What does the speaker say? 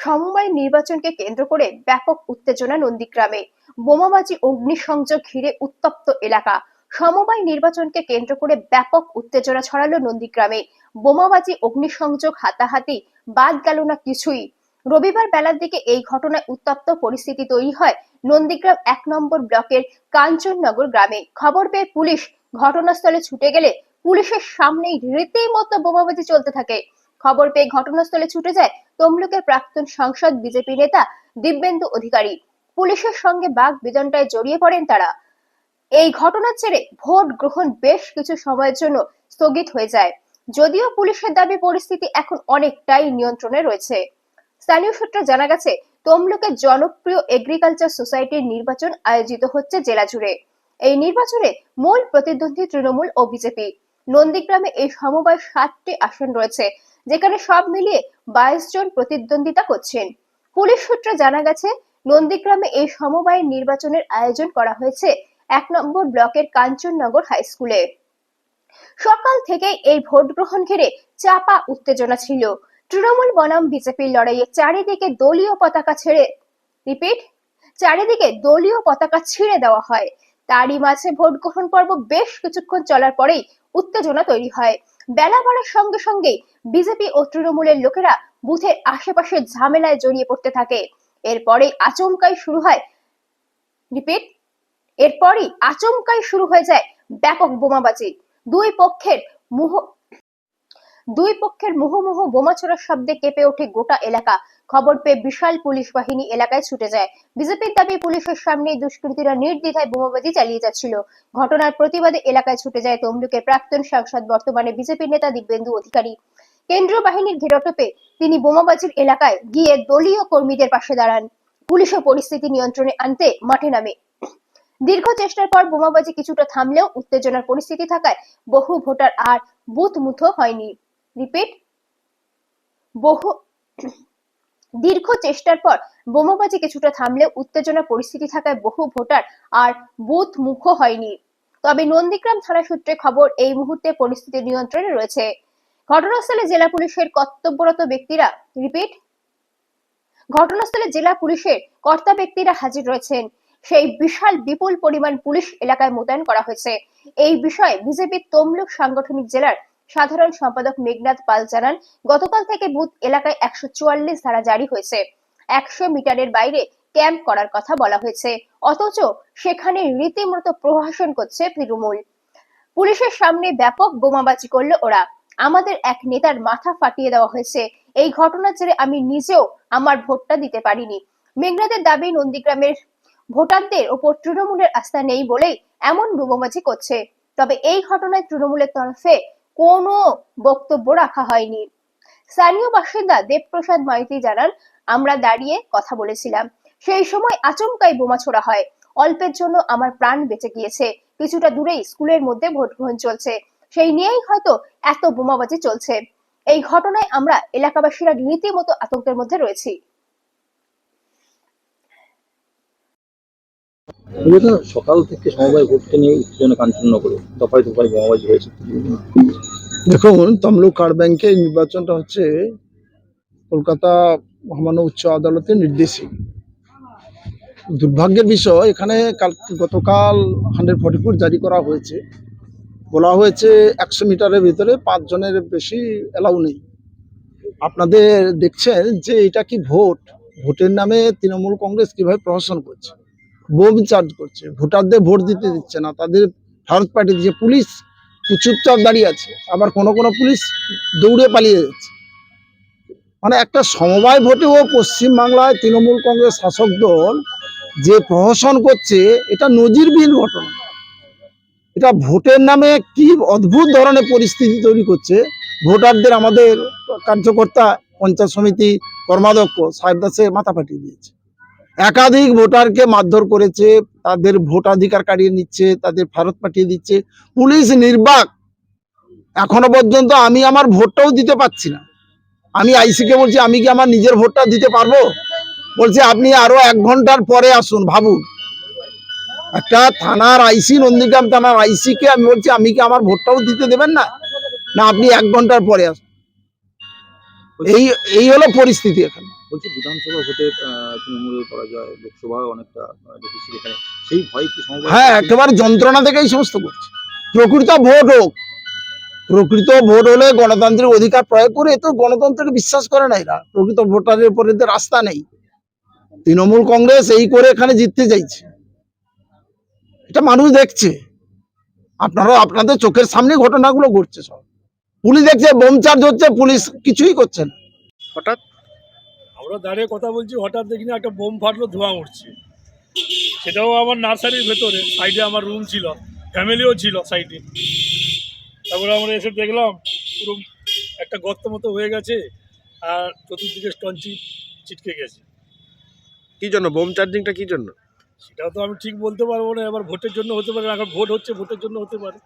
সমবায় নির্বাচনকে কেন্দ্র করে ব্যাপক উত্তেজনা নন্দীগ্রামে। বোমাবাজি, অগ্নিসংযোগ ঘিরে উত্তপ্ত এলাকা। সমবায় নির্বাচনকে কেন্দ্র করে ব্যাপক উত্তেজনা ছড়ালো নন্দীগ্রামে। বোমাবাজি, অগ্নিসংযোগ হাতাহাতি বাদ গেল না কিছুই। রবিবার বেলার দিকে এই ঘটনায় উত্তপ্ত পরিস্থিতি তৈরি হয় নন্দীগ্রাম এক নম্বর ব্লকের কাঞ্চননগর গ্রামে। খবর পেয়ে পুলিশ ঘটনাস্থলে ছুটে গেলে পুলিশের সামনেই রীতিমতো বোমাবাজি চলতে থাকে। খবর পেয়ে ঘটনাস্থলে ছুটে যায় তমলুকের প্রাক্তন সাংসদ বিজেপি নেতা দিব্যেন্দু অধিকারী। পুলিশের সঙ্গে বাঘ বিদন্টায় জড়িয়ে পড়েন তারা। এই ঘটনার জেরে ভোট গ্রহণ বেশ কিছু সময়ের জন্য স্থগিত হয়ে যায়। যদিও পুলিশের দাবি, পরিস্থিতি এখন অনেকটাই নিয়ন্ত্রণে রয়েছে। স্থানীয় সূত্রে জানা গেছে, তমলুকের জনপ্রিয় এগ্রিকালচার সোসাইটির নির্বাচন আয়োজিত হচ্ছে জেলা জুড়ে। এই নির্বাচনে মূল প্রতিদ্বন্দ্বী তৃণমূল ও বিজেপি। নন্দীগ্রামে এই সমবায় সাতটি আসন রয়েছে। যেখানে সব মিলিয়ে বাইশ জন প্রতিদ্বন্দ্বিতা করছেন। পুলিশ সূত্রে জানা গেছে, নন্দীগ্রামে এই সমবায় নির্বাচনের আয়োজন করা হয়েছে এক নম্বর ব্লকের কাঞ্চননগর হাই স্কুলে। সকাল থেকেই এই ভোট গ্রহণ ঘিরে চাপা উত্তেজনা ছিল। তৃণমূল বনাম বিজেপির লড়াইয়ে চারিদিকে দলীয় পতাকা ছেড়ে রিপিট, চারিদিকে দলীয় পতাকা ছিঁড়ে দেওয়া হয়। তারই মাঝে ভোট গ্রহণ পর্ব বেশ কিছুক্ষণ চলার পরেই উত্তেজনা তৈরি হয়। বেলা বাড়ার সঙ্গে সঙ্গেই বিজেপি ও তৃণমূলের লোকেরা বুথের আশেপাশে ঝামেলায় জড়িয়ে পড়তে থাকে। এরপরে আচমকাই শুরু হয়, রিপিট, এরপরই আচমকাই শুরু হয়ে যায় ব্যাপক বোমাবাজি। দুই পক্ষের মুহ দুই পক্ষের মুহুমুহু বোমা ছোড়ার শব্দে কেঁপে ওঠে গোটা এলাকা। খবর পেয়ে বিশাল পুলিশ বাহিনী এলাকায় ছুটে যায়। বিজেপির দাবি, পুলিশের সামনে দুষ্কৃতীরা নির্দ্বিধায় বোমাবাজি চালিয়ে যাচ্ছিল। ঘটনার প্রতিবাদে এলাকায় ছুটে যায় তমলুকের প্রাক্তন সাংসদ, বর্তমানে বিজেপি নেতা দিব্যেন্দু অধিকারী। কেন্দ্রীয় বাহিনীর ঘেরটোপে তিনি বোমাবাজির এলাকায় গিয়ে দলীয় কর্মীদের পাশে দাঁড়ান। পুলিশও পরিস্থিতি নিয়ন্ত্রণে আনতে মাঠে নামে। দীর্ঘ চেষ্টার পর বোমাবাজি কিছুটা থামলেও উত্তেজনার পরিস্থিতি থাকায় বহু ভোটার আর বুথ মুঠো হয়নি। রিপিট। বহু, দীর্ঘ চেষ্টার পর বোমাবাজি কিছুটা থামলেও উত্তেজনা পরিস্থিতি থাকায় বহু ভোটার আর বুথ মুখ হয়নি। তবে নন্দীগ্রাম থানা সূত্রে খবর, এই মুহূর্তে পরিস্থিতি নিয়ন্ত্রণে রয়েছে। ঘটনাস্থলে জেলা পুলিশের কর্তব্যরত ব্যক্তিরা, রিপিট, ঘটনাস্থলে জেলা পুলিশের কর্তা ব্যক্তিরা হাজির রয়েছেন। সেই বিশাল, বিপুল পরিমাণ পুলিশ এলাকায় মোতায়েন করা হয়েছে। এই বিষয়ে বিজেপির তমলুক সাংগঠনিক জেলার সাধারণ সম্পাদক মেঘনাথ পাল জানান, গতকাল থেকে বুথ এলাকায় একশো চুয়াল্লিশ ধারা জারি হয়েছে। একশো মিটারের বাইরে ক্যাম্প করার কথা বলা হয়েছে। অথচ সেখানে রীতিমতো প্রহাসন করছে তৃণমূল। পুলিশের সামনে ব্যাপক বোমাবাজি করল ওরা। আমাদের এক নেতার মাথা ফাটিয়ে দেওয়া হয়েছে। এই ঘটনার জেরে আমি নিজেও আমার ভোটটা দিতে পারিনি। মেঘনাদের দাবি, নন্দীগ্রামের ভোটারদের ওপর তৃণমূলের আস্থা নেই বলেই এমন বোমাবাজি করছে। তবে এই ঘটনায় তৃণমূলের তরফে কোনো বক্তব্য রাখা হয়নি। স্থানীয় বাসিন্দা দেবপ্রসাদ মাইতি জানান, আমরা দাঁড়িয়ে কথা বলেছিলাম। সেই সময় আচমকাই বোমা ছোড়া হয়। অল্পের জন্য আমার প্রাণ বেঁচে গিয়েছে। কিছুটা দূরেই স্কুলের মধ্যে ভোট গ্রহণ চলছে। সেই নিয়েই হয়তো এত বোমাবাজি চলছে। এই ঘটনায় আমরা এলাকাবাসীরা রীতিমতো আতঙ্কের মধ্যে রয়েছি। বুঝলেন সকাল থেকে সমবায় ভোটকে নিয়ে উত্তেজনা কাঞ্চননগরে দফায় দফায় বোমাবাজি হয়েছে। দেখুন, তমলুক কার্ড ব্যাংকের নির্বাচনটা হচ্ছে কলকাতা মহামান্য উচ্চ আদালতের নির্দেশে। দুর্ভাগ্যের বিষয়, এখানে কাল, গতকাল হান্ড্রেড ফর্টি ফোর জারি করা হয়েছে। বলা হয়েছে একশো মিটারের ভিতরে পাঁচজনের বেশি অ্যালাউ নেই। আপনাদের দেখছেন যে এটা কি ভোট? ভোটের নামে তৃণমূল কংগ্রেস কীভাবে প্রহসন করছে? বোম চার্জ করছে। ভোটারদের ভোট দিতে দিচ্ছে না। তাদের ভারত পার্টি যে পুলিশ চুপচাপ দাঁড়িয়ে আছে। আবার কোনো কোনো পুলিশ দৌড়ে পালিয়ে যাচ্ছে। মানে একটা সমবায় ভোটেও পশ্চিমবাংলায় তৃণমূল কংগ্রেস শাসক দল যে প্রহসন করছে, এটা নজিরবিহীন ঘটনা। এটা ভোটের নামে কি অদ্ভুত ধরনের পরিস্থিতি তৈরি করছে। ভোটারদের আমাদের কার্যকর্তা, পঞ্চায়েত সমিতি কর্মাধ্যক্ষ সাহেব দাসে মাথা ফাটিয়ে দিয়েছে। একাধিক ভোটারকে মারধর করেছে, তাদের ভোটাধিকার কাটিয়ে নিচ্ছে, তাদের ফেরত পাঠিয়ে দিচ্ছে। পুলিশ নির্বাক। এখনও পর্যন্ত আমি আমার ভোটটাও দিতে পারছি না। আমি আইসিকে বলছি, আমি কি আমার নিজের ভোটটা দিতে পারব? বলছে, আপনি আরও এক ঘণ্টার পরে আসুন, ভাবুন। একটা থানার আইসি, নন্দীগ্রাম থানার আইসিকে আমি বলছি, আমি কি আমার ভোটটাও দিতে দেবেন না? না, আপনি এক ঘণ্টার পরে আসুন। এই এই হলো পরিস্থিতি এখানে। বলছি বিধানসভা ভোটে তৃণমূলের পরাজয় লোকসভায় অনেকটা দেখেছি এখানে। সেই ভয় কি হ্যাঁ একেবারে যন্ত্রণা থেকে এই সমস্ত করছে। প্রকৃত ভোট হোক প্রকৃত ভোট হলে গণতান্ত্রিক অধিকার প্রয়োগ করে তো গণতন্ত্রকে বিশ্বাস করে না এরা। প্রকৃত ভোটারের উপর রাস্তা নেই। তৃণমূল কংগ্রেস এই করে এখানে জিততে চাইছে। এটা মানুষ দেখছে। আপনারা আপনাদের চোখের সামনে ঘটনাগুলো ঘটছে সব। পুলিশ দেখছে বোম চার্জ হচ্ছে পুলিশ কিছুই করছে না। হঠাৎ? আমরা দাঁড়িয়ে কথা বলছি হঠাৎ দেখি না একটা বোম ফাটলো ধোঁয়া উঠছে। সেটাও আমার নার্সারির ভেতরে সাইডে আমার রুম ছিল ফ্যামিলিও ছিল সাইডে। তারপরে আমরা এসে দেখলাম পুরো একটা গর্ত মতো হয়ে গেছে আর চতুর্দিকে স্টঞ্চি ছিটকে গেছে। কি জন্য? বোম চার্জিংটা কি জন্য? সেটাও তো আমি ঠিক বলতে পারব না এবার ভোটের জন্য হতে পারে এখন ভোট হচ্ছে ভোটের জন্য হতে পারে।